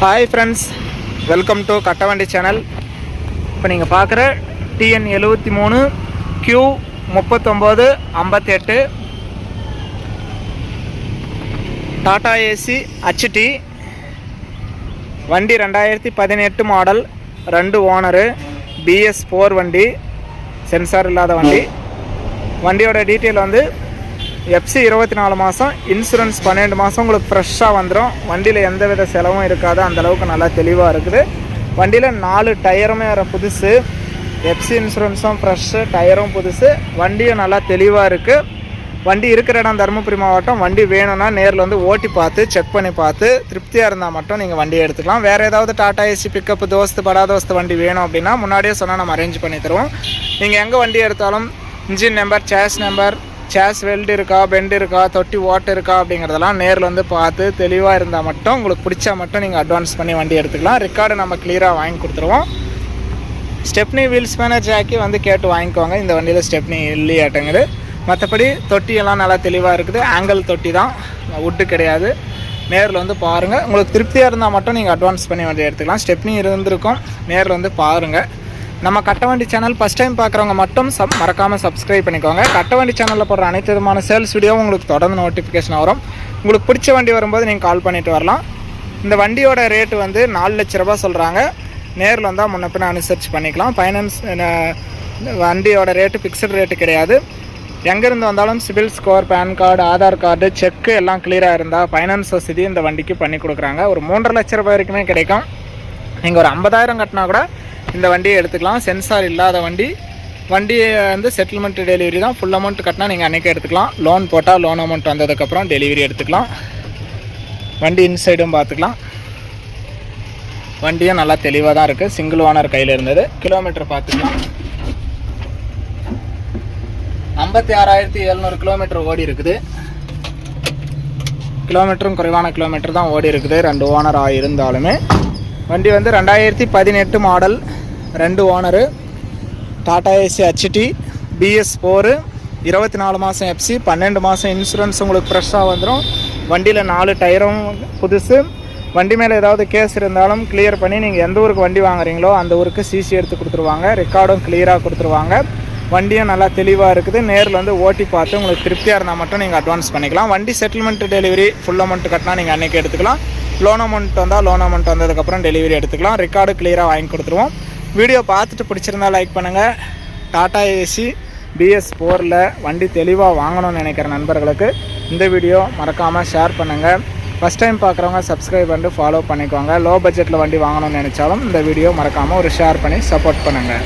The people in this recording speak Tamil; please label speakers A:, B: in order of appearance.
A: Hi friends welcome to Kattavandi channel இப்போ நீங்கள் பார்க்குற டிஎன் எழுபத்தி மூணு கியூ முப்பத்தொம்போது ஐம்பத்தி எட்டு டாடா ஏசி ஹச்டி வண்டி ரெண்டாயிரத்தி பதினெட்டு மாடல் ரெண்டு ஓனரு பிஎஸ் ஃபோர் வண்டி சென்சார் இல்லாத வண்டி. வண்டியோட டீட்டெயில் வந்து எஃப்சி இருபத்தி நாலு மாதம் இன்சூரன்ஸ் பன்னெண்டு மாதம் உங்களுக்கு ஃப்ரெஷ்ஷாக வந்துடும் வண்டியில் எந்த வித செலவும் இருக்காது. அந்த அளவுக்கு நல்லா தெளிவாக இருக்குது. வண்டியில் நாலு டயருமே வர புதுசு. எஃப்சி இன்சூரன்ஸும் ஃப்ரெஷ்ஷு டயரும் புதுசு. வண்டியும் நல்லா தெளிவாக இருக்குது வண்டி இருக்கிற இடம் தருமபுரி மாவட்டம். வண்டி வேணும்னா நேரில் வந்து ஓட்டி பார்த்து செக் பண்ணி பார்த்து திருப்தியாக இருந்தால் மட்டும் நீங்கள் வண்டியை எடுத்துக்கலாம். வேறு ஏதாவது டாடா ஏசி பிக்கப் தோஸ்து படா தோஸ்து வண்டி வேணும் அப்படின்னா முன்னாடியே சொன்னால் நம்ம அரேஞ்ச் பண்ணி தருவோம். நீங்கள் எங்கே வண்டி எடுத்தாலும் engine number chassis number chassis weld இருக்கா பெண்ட் இருக்கா தொட்டி ஓட்டு இருக்கா அப்படிங்கிறதெல்லாம் நேரில் வந்து பார்த்து தெளிவாக இருந்தால் மட்டும் உங்களுக்கு பிடிச்சா மட்டும் நீங்கள் அட்வான்ஸ் பண்ணி வண்டி எடுத்துக்கலாம். ரெக்கார்டு நம்ம கிளியராக வாங்கி கொடுத்துருவோம். ஸ்டெப்னி வீல்ஸ் மேனேஜ் ஜாக்கி வந்து கேட்டு வாங்கிக்கோங்க. இந்த வண்டியில் ஸ்டெப்னி இல்லையாட்டங்குது மற்றபடி தொட்டியெல்லாம் நல்லா தெளிவாக இருக்குது. ஆங்கிள் தொட்டி தான். உட்டு கிடையாது. நேரில் வந்து பாருங்கள் உங்களுக்கு திருப்தியாக இருந்தால் மட்டும் நீங்கள் அட்வான்ஸ் பண்ணி வண்டி எடுத்துக்கலாம். ஸ்டெப்னி இருந்திருக்கும். நேரில் வந்து பாருங்கள் நம்ம கட்டவண்டி சேனல் ஃபஸ்ட் டைம் பார்க்குறவங்க மட்டும் சப் மறக்காமல் சப்ஸ்கிரைப் பண்ணிக்கோங்க. கட்டவண்டி சேனலில் போடுற அனைத்து விதமான சேல்ஸ் வீடியோவும் உங்களுக்கு தொடர்ந்து நோட்டிஃபிகேஷன் வரும். உங்களுக்கு பிடிச்ச வண்டி வரும்போது நீங்கள் கால் பண்ணிட்டு வரலாம். இந்த வண்டியோட ரேட்டு வந்து நாலு லட்ச ரூபா சொல்கிறாங்க நேரில் வந்தால் முன்ன பின்ன அனுசரித்து பண்ணிக்கலாம். ஃபைனான்ஸ் வண்டியோட ரேட்டு ஃபிக்ஸட் ரேட்டு கிடையாது. எங்கேருந்து வந்தாலும் CIBIL score PAN card Aadhaar card cheque எல்லாம் கிளியராக இருந்தால் ஃபைனான்ஸ் வசதி இந்த வண்டிக்கு பண்ணி கொடுக்குறாங்க. ஒரு மூன்றரை லட்ச ரூபாய் வரைக்குமே கிடைக்கும். நீங்கள் ஒரு ஐம்பதாயிரம் கட்டினா கூட இந்த வண்டியை எடுத்துக்கலாம். சென்சார் இல்லாத வண்டி. வண்டி வந்து செட்டில்மெண்ட் டெலிவரி தான். ஃபுல் அமௌண்ட் கட்டினா நீங்கள் அன்றைக்கே எடுத்துக்கலாம். லோன் போட்டால் லோன் அமௌண்ட் வந்ததுக்கப்புறம் டெலிவரி எடுத்துக்கலாம். வண்டி இன்சைடும் பார்த்துக்கலாம். வண்டியும் நல்லா தெளிவாக தான் இருக்குது சிங்கிள் ஓனர் கையில் இருந்தது. கிலோமீட்டர் பார்த்துக்கலாம். ஐம்பத்தி ஆறாயிரத்தி எழுநூறு கிலோமீட்டர் ஓடி இருக்குது. கிலோமீட்டரும் குறைவான கிலோமீட்டர் தான் ஓடி இருக்குது. ரெண்டு ஓனராக இருந்தாலுமே. வண்டி வந்து ரெண்டாயிரத்தி பதினெட்டு மாடல் ரெண்டு owner Tata Ace HT BS four இருபத்தி நாலு மாதம் எஃப்சி பன்னெண்டு மாதம் இன்சூரன்ஸ் உங்களுக்கு ஃப்ரெஷ்ஷாக வந்துடும் வண்டியில் நாலு டயரும் புதுசு. வண்டி மேலே ஏதாவது கேஸ் இருந்தாலும் கிளியர் பண்ணி நீங்கள் எந்த ஊருக்கு வண்டி வாங்குறீங்களோ அந்த ஊருக்கு சிசி எடுத்து கொடுத்துருவாங்க. ரெக்கார்டும் கிளியராக கொடுத்துருவாங்க. வண்டியும் நல்லா தெளிவாக இருக்குது. நேரில் வந்து ஓட்டி பார்த்து உங்களுக்கு திருப்தியாக இருந்தால் மட்டும் நீங்கள் அட்வான்ஸ் பண்ணிக்கலாம். வண்டி செட்டில்மெண்ட் டெலிவரி ஃபுல் அமௌண்ட் கட்டினா நீங்கள் அன்றைக்கி எடுத்துக்கலாம். லோன் அமௌண்ட் வந்தால் லோன் அமௌண்ட் வந்ததுக்கப்புறம் டெலிவரி எடுத்துக்கலாம். ரெக்கார்டு கிளியராக வாங்கி கொடுத்துருவோம். வீடியோ பார்த்துட்டு பிடிச்சிருந்தா லைக் பண்ணுங்கள் டாடா ஏசி பிஎஸ் ஃபோரில் வண்டி தெளிவாக வாங்கணும்னு நினைக்கிற நண்பர்களுக்கு இந்த வீடியோ மறக்காமல் ஷேர் பண்ணுங்கள் ஃபஸ்ட் டைம் பார்க்குறவங்க சப்ஸ்கிரைப் பண்ணிட்டு ஃபாலோ பண்ணிக்கோங்க. லோ பட்ஜெட்டில் வண்டி வாங்கணும்னு நினச்சாலும் இந்த வீடியோ மறக்காமல் ஒரு ஷேர் பண்ணி சப்போர்ட் பண்ணுங்கள்